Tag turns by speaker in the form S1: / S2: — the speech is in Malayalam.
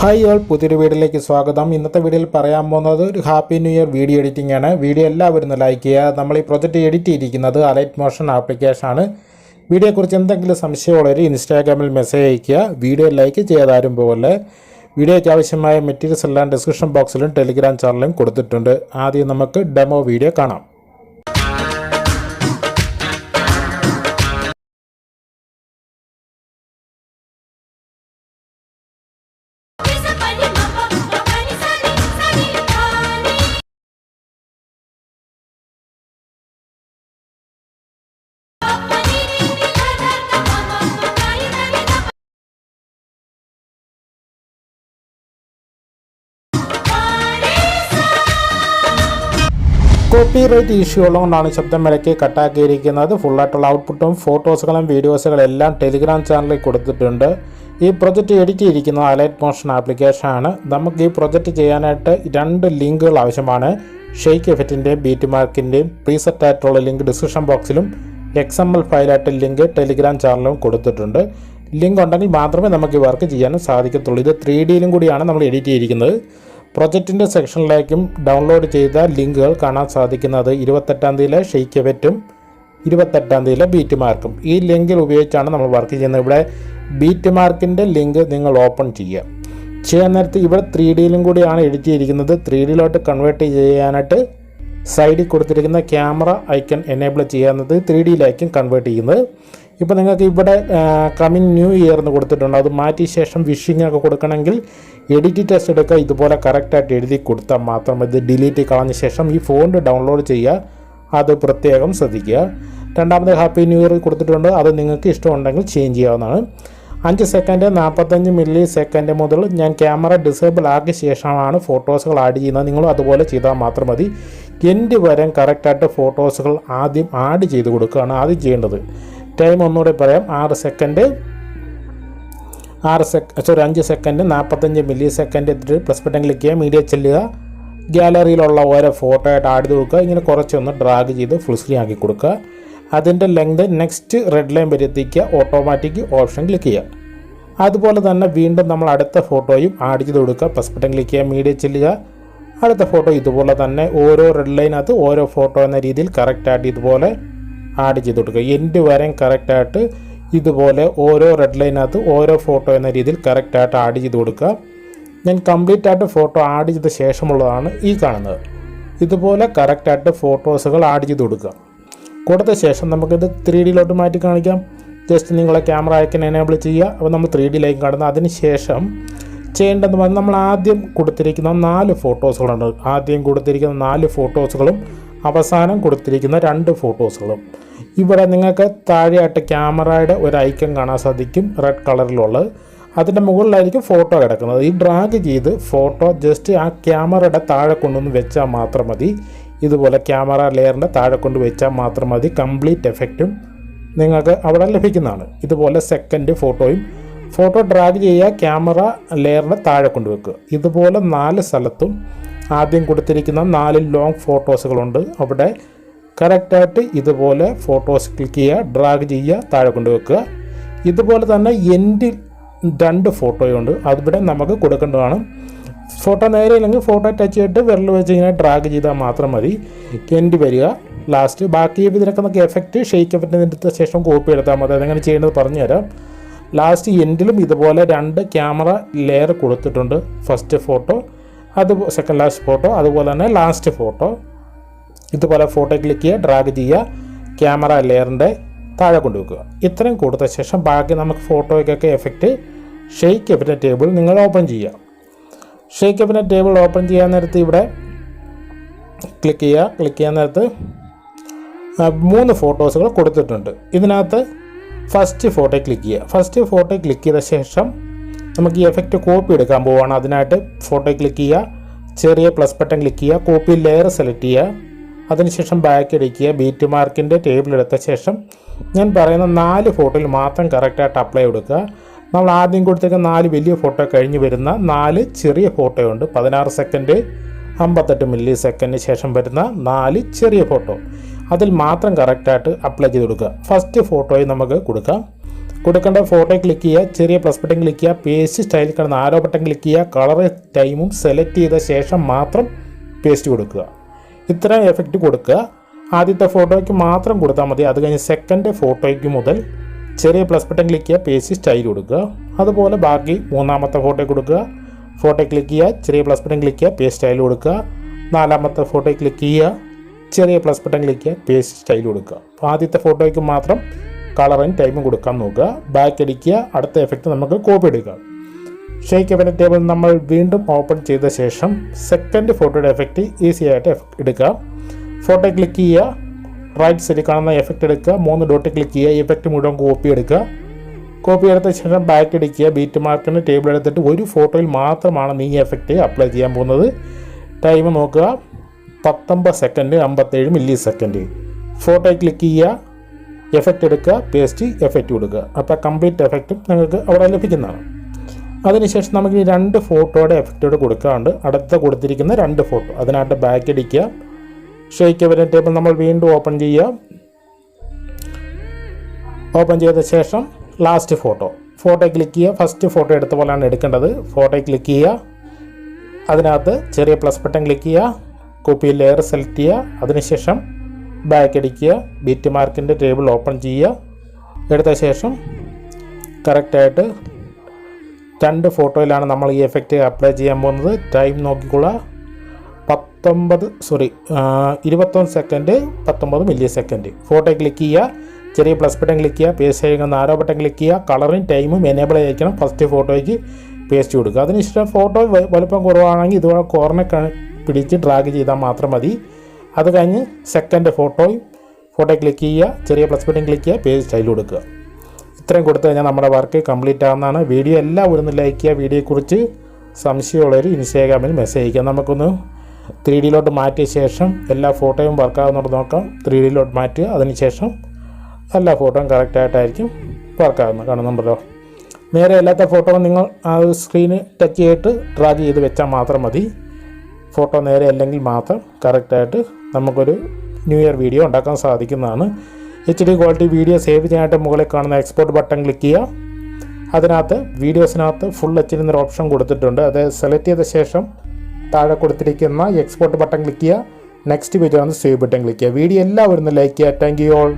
S1: ഹായ് ഓൾ പുതിയൊരു വീഡിയോയിലേക്ക് സ്വാഗതം. ഇന്നത്തെ വീഡിയോയിൽ പറയാൻ പോകുന്നത് ഒരു happy new year video editing ആണ്. വീഡിയോ എല്ലാവരും ലൈക്ക് ചെയ്യുക. നമ്മൾ ഈ പ്രൊജക്റ്റ് എഡിറ്റ് ചെയ്തിരിക്കുന്നത് അലൈറ്റ് മോഷൻ ആപ്ലിക്കേഷൻ ആണ്. വീഡിയോയെക്കുറിച്ച് എന്തെങ്കിലും സംശയമുള്ളവർ ഇൻസ്റ്റാഗ്രാമിൽ മെസ്സേജ് അയയ്ക്കുക. വീഡിയോ ലൈക്ക് ചെയ്യാതാരും പോലെ വീഡിയോയ്ക്ക് ആവശ്യമായ മെറ്റീരിയൽസ് എല്ലാം ഡിസ്ക്രിപ്ഷൻ ബോക്സിലും ടെലിഗ്രാം ചാനലിലും കൊടുത്തിട്ടുണ്ട്. ആദ്യം നമുക്ക് ഡെമോ വീഡിയോ കാണാം. കോപ്പി റൈറ്റ് ഇഷ്യൂ ഉള്ളതുകൊണ്ടാണ് ശബ്ദം വിലക്കി കട്ടാക്കിയിരിക്കുന്നത്. ഫുള്ളായിട്ടുള്ള ഔട്ട്പുട്ടും ഫോട്ടോസുകളും വീഡിയോസുകളും എല്ലാം ടെലിഗ്രാം ചാനലിൽ കൊടുത്തിട്ടുണ്ട്. ഈ പ്രൊജക്റ്റ് എഡിറ്റ് ചെയ്തിരിക്കുന്നത് അലൈറ്റ് മോഷൻ ആപ്ലിക്കേഷനാണ് നമുക്ക് ഈ പ്രൊജക്റ്റ് ചെയ്യാനായിട്ട് രണ്ട് ലിങ്കുകൾ ആവശ്യമാണ്. ഷെയ്ക്ക് എഫക്റ്റിന്റെയും ബീറ്റ് മാർക്കിന്റെയും പ്രീസെറ്റ് ആയിട്ടുള്ള ലിങ്ക് ഡിസ്ക്രിപ്ഷൻ ബോക്സിലും എക്സ് എം എൽ ഫയലായിട്ട് ലിങ്ക് ടെലിഗ്രാം ചാനലിലും കൊടുത്തിട്ടുണ്ട്. ലിങ്ക് ഉണ്ടെങ്കിൽ മാത്രമേ നമുക്ക് വർക്ക് ചെയ്യാനും സാധിക്കത്തുള്ളൂ. ഇത് ത്രീ ഡിയിലും കൂടിയാണ് നമ്മൾ എഡിറ്റ് ചെയ്തിരിക്കുന്നത്. പ്രൊജക്റ്റിന്റെ സെക്ഷനിലേക്കും ഡൗൺലോഡ് ചെയ്ത ലിങ്കുകൾ കാണാൻ സാധിക്കുന്നത് ഇരുപത്തെട്ടാം തീയതിയിലെ ഷെയ്ക്ക് എഫക്റ്റും ഇരുപത്തെട്ടാം തീയതിയിലെ ബീറ്റ് മാർക്കും ഈ ലിങ്കിൽ ഉപയോഗിച്ചാണ് നമ്മൾ വർക്ക് ചെയ്യുന്നത്. ഇവിടെ ബീറ്റ് മാർക്കിന്റെ ലിങ്ക് നിങ്ങൾ ഓപ്പൺ ചെയ്യുക. ചെയ്യാൻ നേരത്തെ ഇവിടെ ത്രീ ഡിയിലും കൂടിയാണ് എഡിറ്റ് ചെയ്തിരിക്കുന്നത് ത്രീ ഡിയിലോട്ട് കൺവേർട്ട് ചെയ്യാനായിട്ട് സൈഡിൽ കൊടുത്തിരിക്കുന്ന ക്യാമറ ഐക്കൺ എനേബിൾ ചെയ്യാവുന്നത് ത്രീ ഡിയിലേക്കും കൺവേർട്ട് ചെയ്യുന്നത്. ഇപ്പോൾ നിങ്ങൾക്ക് ഇവിടെ കമ്മിങ് ന്യൂ ഇയർ എന്ന് കൊടുത്തിട്ടുണ്ട്. അത് മാറ്റിയ ശേഷം വിഷിംഗ് ഒക്കെ കൊടുക്കണമെങ്കിൽ എഡിറ്റ് ടെസ്റ്റ് എടുക്കുക. ഇതുപോലെ കറക്റ്റായിട്ട് എഴുതി കൊടുത്താൽ മാത്രം ഇത് ഡിലീറ്റ് കളഞ്ഞ ശേഷം ഈ ഫോണ്ട് ഡൗൺലോഡ് ചെയ്യുക. അത് പ്രത്യേകം ശ്രദ്ധിക്കുക. രണ്ടാമത് ഹാപ്പി ന്യൂ ഇയർ കൊടുത്തിട്ടുണ്ട്. അത് നിങ്ങൾക്ക് ഇഷ്ടമുണ്ടെങ്കിൽ ചേഞ്ച് ചെയ്യാവുന്നതാണ്. അഞ്ച് സെക്കൻഡ് നാൽപ്പത്തഞ്ച് മില്ലി സെക്കൻഡ് മുതൽ ഞാൻ ക്യാമറ ഡിസേബിൾ ആക്കിയ ശേഷമാണ് ഫോട്ടോസുകൾ ആഡ് ചെയ്യുന്നത്. നിങ്ങളും അതുപോലെ ചെയ്താൽ മാത്രം മതി. എന്റെ വരം കറക്റ്റായിട്ട് ഫോട്ടോസുകൾ ആദ്യം ആഡ് ചെയ്ത് കൊടുക്കുകയാണ് ആദ്യം ചെയ്യേണ്ടത്. ടൈം ഒന്നുകൂടെ പറയാം. ആറ് സെക്കൻഡ്. ആറ് സെക്ക സോറി അഞ്ച് സെക്കൻഡ്. നാൽപ്പത്തഞ്ച് മില്ലി സെക്കൻഡ് എത്തിയിട്ട് പ്ലസ് ബട്ടൺ ക്ലിക്ക് ചെയ്യുക. മീഡിയ ചെല്ലുക. ഗ്യാലറിയിലുള്ള ഓരോ ഫോട്ടോ ആയിട്ട് ആഡ് നോക്കുക. ഇങ്ങനെ കുറച്ചൊന്ന് ഡ്രാഗ് ചെയ്ത് ഫുൾ സ്ക്രീൻ ആക്കി കൊടുക്കുക. അതിന്റെ ലെങ്ത് നെക്സ്റ്റ് റെഡ് ലൈൻ വരെ എത്തിക്കുക. ഓട്ടോമാറ്റിക് ഓപ്ഷൻ ക്ലിക്ക് ചെയ്യുക. അതുപോലെ തന്നെ വീണ്ടും നമ്മൾ അടുത്ത ഫോട്ടോയും ആഡ് ചെയ്ത് കൊടുക്കുക. പ്ലസ് ബട്ടൺ ക്ലിക്ക് ചെയ്യുക. മീഡിയ ചെല്ലുക. അടുത്ത ഫോട്ടോ ഇതുപോലെ തന്നെ ഓരോ റെഡ് ലൈനകത്ത് ഓരോ ഫോട്ടോ എന്ന രീതിയിൽ കറക്റ്റായിട്ട് ഇതുപോലെ ആഡ് ചെയ്ത് കൊടുക്കുക. എൻഡ് വരെ കറക്റ്റായിട്ട് ഇതുപോലെ ഓരോ റെഡ് ലൈനകത്ത് ഓരോ ഫോട്ടോ എന്ന രീതിയിൽ കറക്റ്റായിട്ട് ആഡ് ചെയ്ത് കൊടുക്കുക. ഞാൻ കംപ്ലീറ്റ് ആയിട്ട് ഫോട്ടോ ആഡ് ചെയ്ത ശേഷമുള്ളതാണ് ഈ കാണുന്നത്. ഇതുപോലെ കറക്റ്റായിട്ട് ഫോട്ടോസുകൾ ആഡ് ചെയ്ത് കൊടുക്കുക. കൊടുത്ത ശേഷം നമുക്കിത് ത്രീ ഡിയിലോട്ട് മാറ്റി കാണിക്കാം. ജസ്റ്റ് നിങ്ങളെ ക്യാമറ ഐക്കൻ എനേബിൾ ചെയ്യുക. അപ്പോൾ നമ്മൾ ത്രീ ഡിയിലേക്ക് കടന്ന് അതിന് ശേഷം ചെയ്യേണ്ടതെന്ന് പറഞ്ഞാൽ നമ്മൾ ആദ്യം കൊടുത്തിരിക്കുന്ന നാല് ഫോട്ടോസുകളുണ്ട് ആദ്യം കൊടുത്തിരിക്കുന്ന നാല് ഫോട്ടോസുകളും അവസാനം കൊടുത്തിരിക്കുന്ന രണ്ട് ഫോട്ടോസുകളും. ഇവിടെ നിങ്ങൾക്ക് താഴെയായിട്ട് ക്യാമറയുടെ ഒരു ഐക്കൺ കാണാൻ സാധിക്കും റെഡ് കളറിലുള്ളത്. അതിന്റെ മുകളിലായിരിക്കും ഫോട്ടോ കിടക്കുന്നത്. ഈ ഡ്രാഗ് ചെയ്ത് ഫോട്ടോ ജസ്റ്റ് ആ ക്യാമറയുടെ താഴെ കൊണ്ടുവന്ന് വെച്ചാൽ മാത്രം മതി. ഇതുപോലെ ക്യാമറ ലെയറിന്റെ താഴെ കൊണ്ട് വെച്ചാൽ മാത്രം മതി. കംപ്ലീറ്റ് എഫക്റ്റും നിങ്ങൾക്ക് അവിടെ ലഭിക്കുന്നതാണ്. ഇതുപോലെ സെക്കൻഡ് ഫോട്ടോയും. ഫോട്ടോ ഡ്രാഗ് ചെയ്യുക ക്യാമറ ലെയറിന്റെ താഴെ കൊണ്ടുവെക്കുക ഇതുപോലെ നാല് സ്ഥലത്തും ആദ്യം കൊടുത്തിരിക്കുന്ന നാല് ലോങ് ഫോട്ടോസുകളുണ്ട് അവിടെ കറക്റ്റായിട്ട് ഇതുപോലെ ഫോട്ടോസ് ക്ലിക്ക് ചെയ്യുക ഡ്രാഗ് ചെയ്യുക താഴെ കൊണ്ടുവെക്കുക ഇതുപോലെ തന്നെ എൻഡിൽ രണ്ട് ഫോട്ടോയുണ്ട് അതിവിടെ നമുക്ക് കൊടുക്കേണ്ടതാണ്. ഫോട്ടോ നേരെ ഇല്ലെങ്കിൽ ഫോട്ടോ ടച്ച് ചെയ്തിട്ട് വിരൽ വെച്ച് ഇങ്ങനെ ഡ്രാഗ് ചെയ്താൽ മാത്രം മതി. എൻഡ് വരിക ലാസ്റ്റ് ബാക്കി ഇതിനൊക്കെ എഫക്റ്റ് ഷെയ്ക്ക് എഫക്റ്റ് എടുത്ത ശേഷം കോപ്പി എടുത്താൽ മതി. അതെങ്ങനെ ചെയ്യേണ്ടത് പറഞ്ഞു തരാം ലാസ്റ്റ് എൻഡിലും ഇതുപോലെ രണ്ട് ക്യാമറ ലെയർ കൊടുത്തിട്ടുണ്ട്. ഫസ്റ്റ് ഫോട്ടോ അത് സെക്കൻഡ് ലാസ്റ്റ് ഫോട്ടോ അതുപോലെ തന്നെ ലാസ്റ്റ് ഫോട്ടോ ഇതുപോലെ ഫോട്ടോ ക്ലിക്ക് ചെയ്യുക ഡ്രാഗ് ചെയ്യുക ക്യാമറ ലെയറിന്റെ താഴെ കൊണ്ടുവെക്കുക. ഇത്രയും കൊടുത്ത ശേഷം ബാക്കി നമുക്ക് ഫോട്ടോയ്ക്കൊക്കെ എഫക്റ്റ് ഷെയ്ക്ക് എഫിന്റെ ടേബിൾ നിങ്ങൾ ഓപ്പൺ ചെയ്യുക. ഷെയ്ക്ക് എഫിന്റെ ടേബിൾ ഓപ്പൺ ചെയ്യാൻ നേരത്ത് ഇവിടെ ക്ലിക്ക് ചെയ്യുക. ക്ലിക്ക് ചെയ്യാൻ നേരത്ത് മൂന്ന് ഫോട്ടോസുകൾ കൊടുത്തിട്ടുണ്ട്. ഇതിനകത്ത് ഫസ്റ്റ് ഫോട്ടോ ക്ലിക്ക് ചെയ്യുക. ഫസ്റ്റ് ഫോട്ടോ ക്ലിക്ക് ചെയ്ത ശേഷം നമുക്ക് ഈ എഫക്റ്റ് കോപ്പി എടുക്കാൻ പോവുകയാണ് അതിനായിട്ട് ഫോട്ടോ ക്ലിക്ക് ചെയ്യുക. ചെറിയ പ്ലസ് ബട്ടൺ ക്ലിക്ക് ചെയ്യുക. കോപ്പി ലെയർ സെലക്ട് ചെയ്യുക. അതിനുശേഷം ബാക്ക് അടിക്കുക ബീറ്റ് മാർക്കിന്റെ ടേബിൾ എടുത്ത ശേഷം ഞാൻ പറയുന്ന നാല് ഫോട്ടോയിൽ മാത്രം കറക്റ്റായിട്ട് അപ്ലൈ കൊടുക്കുക. നമ്മൾ ആദ്യം കൊടുത്തേക്കുന്ന നാല് വലിയ ഫോട്ടോ കഴിഞ്ഞ് വരുന്ന നാല് ചെറിയ ഫോട്ടോ ഉണ്ട്. പതിനാറ് സെക്കൻഡ് അമ്പത്തെട്ട് മില്ലി സെക്കൻഡിന് ശേഷം വരുന്ന നാല് ചെറിയ ഫോട്ടോ അതിൽ മാത്രം കറക്റ്റായിട്ട് അപ്ലൈ ചെയ്ത് കൊടുക്കുക. ഫസ്റ്റ് ഫോട്ടോയിൽ നമുക്ക് കൊടുക്കാം. കൊടുക്കേണ്ട ഫോട്ടോ ക്ലിക്ക് ചെയ്യുക ചെറിയ പ്ലസ് ബട്ടൺ ക്ലിക്ക് ചെയ്യുക പേസ്റ്റ് സ്റ്റൈൽ കിടന്ന ആരോ ബട്ടൺ ക്ലിക്ക് ചെയ്യുക കളർ ടൈമും സെലക്ട് ചെയ്ത ശേഷം മാത്രം പേസ്റ്റ് കൊടുക്കുക. ഇത്ര എഫക്റ്റ് കൊടുക്കുക. ആദ്യത്തെ ഫോട്ടോയ്ക്ക് മാത്രം കൊടുത്താൽ മതി. അത് കഴിഞ്ഞ് സെക്കൻഡ് ഫോട്ടോയ്ക്ക് മുതൽ ചെറിയ പ്ലസ് ബട്ടൺ ക്ലിക്ക് ചെയ്യുക പേസ്റ്റ് സ്റ്റൈൽ കൊടുക്കുക. അതുപോലെ ബാക്കി മൂന്നാമത്തെ ഫോട്ടോ കൊടുക്കുക. ഫോട്ടോ ക്ലിക്ക് ചെയ്യുക ചെറിയ പ്ലസ് ബട്ടൺ ക്ലിക്ക് ചെയ്യുക പേസ്റ്റ് സ്റ്റൈൽ കൊടുക്കുക. നാലാമത്തെ ഫോട്ടോ ക്ലിക്ക് ചെയ്യുക ചെറിയ പ്ലസ് ബട്ടൺ ക്ലിക്ക് ചെയ്യുക പേസ്റ്റ് സ്റ്റൈൽ കൊടുക്കുക. അപ്പോൾ ആദ്യത്തെ ഫോട്ടോയ്ക്ക് മാത്രം കളറും ടൈമും കൊടുക്കാൻ നോക്കുക. ബാക്ക് അടിക്കുക. അടുത്ത എഫക്റ്റ് നമുക്ക് കോപ്പി എടുക്കുക. ഷേക്ക് എവൻ ടേബിൾ നമ്മൾ വീണ്ടും ഓപ്പൺ ചെയ്ത ശേഷം സെക്കൻഡ് ഫോട്ടോയുടെ എഫക്റ്റ് ഈസി ആയിട്ട് എടുക്കുക. ഫോട്ടോ ക്ലിക്ക് ചെയ്യുക. റൈറ്റ് സൈഡിൽ കാണുന്ന എഫക്റ്റ് എടുക്കുക. മൂന്ന് ഡോട്ട് ക്ലിക്ക് ചെയ്യുക. എഫക്റ്റ് മുഴുവൻ കോപ്പി എടുക്കുക. കോപ്പി എടുത്ത ശേഷം ബാക്ക് അടിക്കുക. ബീറ്റ് മാർക്കിന് ടേബിൾ എടുത്തിട്ട് ഒരു ഫോട്ടോയിൽ മാത്രമാണ് നീ എഫക്റ്റ് അപ്ലൈ ചെയ്യാൻ പോകുന്നത്. ടൈം നോക്കുക. പത്തൊമ്പത് സെക്കൻഡ് അമ്പത്തേഴ് മില്ലി സെക്കൻഡ് ഫോട്ടോ ക്ലിക്ക് ചെയ്യുക. എഫക്റ്റ് എടുക്കുക പേസ്റ്റ് എഫക്റ്റ് കൊടുക്കുക. അപ്പോൾ കംപ്ലീറ്റ് എഫക്റ്റും നിങ്ങൾക്ക് അവിടെ ലഭിക്കുന്നതാണ്. അതിനുശേഷം നമുക്ക് ഈ രണ്ട് ഫോട്ടോയുടെ എഫക്റ്റോട് കൊടുക്കാണ്ട് അടുത്ത കൊടുത്തിരിക്കുന്ന രണ്ട് ഫോട്ടോ അതിനായിട്ട് ബാക്ക് അടിക്കുക ഷെയ്ക്ക് ടേബിൾ നമ്മൾ വീണ്ടും ഓപ്പൺ ചെയ്യുക. ഓപ്പൺ ചെയ്ത ശേഷം ലാസ്റ്റ് ഫോട്ടോ ഫോട്ടോ ക്ലിക്ക് ചെയ്യുക. ഫസ്റ്റ് ഫോട്ടോ എടുത്ത പോലെയാണ് എടുക്കേണ്ടത്. ഫോട്ടോ ക്ലിക്ക് ചെയ്യുക. അതിനകത്ത് ചെറിയ പ്ലസ് ബട്ടൺ ക്ലിക്ക് ചെയ്യുക. കോപ്പി ലെയർ സെലക്ട് ചെയ്യുക. അതിനുശേഷം ബാക്ക് അടിക്കുക ബിറ്റ് മാർക്കിന്റെ ടേബിൾ ഓപ്പൺ ചെയ്യുക. എടുത്ത ശേഷം കറക്റ്റായിട്ട് രണ്ട് ഫോട്ടോയിലാണ് നമ്മൾ ഈ എഫക്റ്റ് അപ്ലൈ ചെയ്യാൻ പോകുന്നത്. ടൈം നോക്കിക്കൊള്ളുക പത്തൊമ്പത് സോറി ഇരുപത്തൊന്ന് സെക്കൻഡ് പത്തൊമ്പത് മില്ലി സെക്കൻഡ് ഫോട്ടോ ക്ലിക്ക് ചെയ്യുക. ചെറിയ പ്ലസ് ബട്ടൺ ക്ലിക്ക് ചെയ്യുക. പേസ്റ്റ് ചെയ്യുന്ന ആരോ ബട്ടൺ ക്ലിക്ക് ചെയ്യുക. കളറും ടൈമും എനേബിൾ ചെയ്യിക്കണം. ഫസ്റ്റ് ഫോട്ടോയ്ക്ക് പേസ്റ്റ് കൊടുക്കുക. അതിനുശേഷം ഫോട്ടോ വലുപ്പം കുറവാണെങ്കിൽ ഇതുപോലെ കോർണർ പിടിച്ച് ഡ്രാഗ് ചെയ്താൽ മാത്രം മതി. അത് കഴിഞ്ഞ് സെക്കൻഡ് ഫോട്ടോയും ഫോട്ടോ ക്ലിക്ക് ചെയ്യുക ചെറിയ പ്ലസ് ബട്ടൺ ക്ലിക്ക് ചെയ്യുക പേജ് സ്റ്റൈൽ കൊടുക്കുക. ഇത്രയും കൊടുത്തു കഴിഞ്ഞാൽ നമ്മുടെ വർക്ക് കംപ്ലീറ്റ് ആവുന്നതാണ്. വീഡിയോ എല്ലാം ഒന്ന് ലൈക്ക് ചെയ്യുക. വീഡിയോയെക്കുറിച്ച് സംശയമുള്ളവർ ഇൻസ്റ്റാഗ്രാമിൽ മെസ്സേജ് അയക്കുക നമുക്കൊന്ന് ത്രീ ഡിയിലോട്ട് മാറ്റിയ ശേഷം എല്ലാ ഫോട്ടോയും വർക്കാവുന്നോട്ട് നോക്കാം. ത്രീ ഡിയിലോട്ട് മാറ്റുക. അതിനുശേഷം എല്ലാ ഫോട്ടോയും കറക്റ്റായിട്ടായിരിക്കും വർക്കാകുന്നത് കാണുന്നുണ്ടല്ലോ നേരെ അല്ലാത്ത ഫോട്ടോ നിങ്ങൾ ആ സ്ക്രീന് ടച്ച് ചെയ്തിട്ട് ഡ്രാഗ് ചെയ്ത് വെച്ചാൽ മാത്രം മതി. ഫോട്ടോ നേരെ അല്ലെങ്കിൽ മാത്രം കറക്റ്റായിട്ട് നമുക്കൊരു ന്യൂ ഇയർ വീഡിയോ ഉണ്ടാക്കാൻ സാധിക്കുന്നതാണ്. H D quality video save ചെയ്യാനായിട്ട് മുകളിൽ കാണുന്ന എക്സ്പോർട്ട് ബട്ടൺ ക്ലിക്ക് ചെയ്യുക. അതിനകത്ത് വീഡിയോസിനകത്ത് ഫുൾ എച്ച് ഡി എന്നൊരു ഓപ്ഷൻ കൊടുത്തിട്ടുണ്ട്. അത് സെലക്ട് ചെയ്ത ശേഷം താഴെ കൊടുത്തിരിക്കുന്ന എക്സ്പോർട്ട് ബട്ടൺ ക്ലിക്ക് ചെയ്യുക. നെക്സ്റ്റ് വീഡിയോ ആണ് സേവ് ബട്ടൺ ക്ലിക്ക് ചെയ്യുക. വീഡിയോ എല്ലാവരും ലൈക്ക് ചെയ്യുക. Thank you all